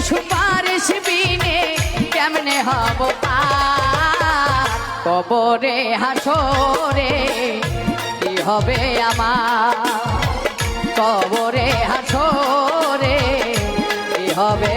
সুপারিশ বিনে কেমনে হব কবরে হাসরে কি হবে আমার? কবরে হাসরে কি হবে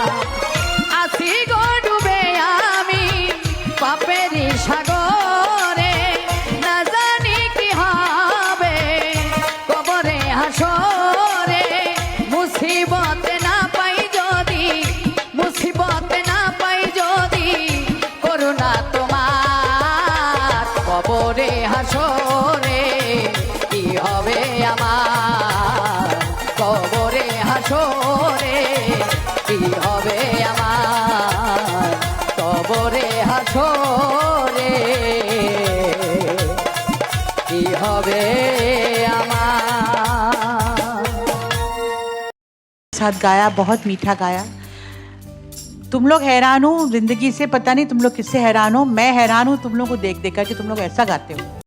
হাসরে কি হবে আমার কবরে হাসরে কি হবে আমার কবরে হাসরে কি হবে আমার साथ गाया बहुत मीठा गाया तुम लोग हैरान हो जिंदगी से पता नहीं तुम लोग किससे हैरान हो मैं हैरान हूँ तुम लोग को देख देख कर कि तुम लोग ऐसा गाते हो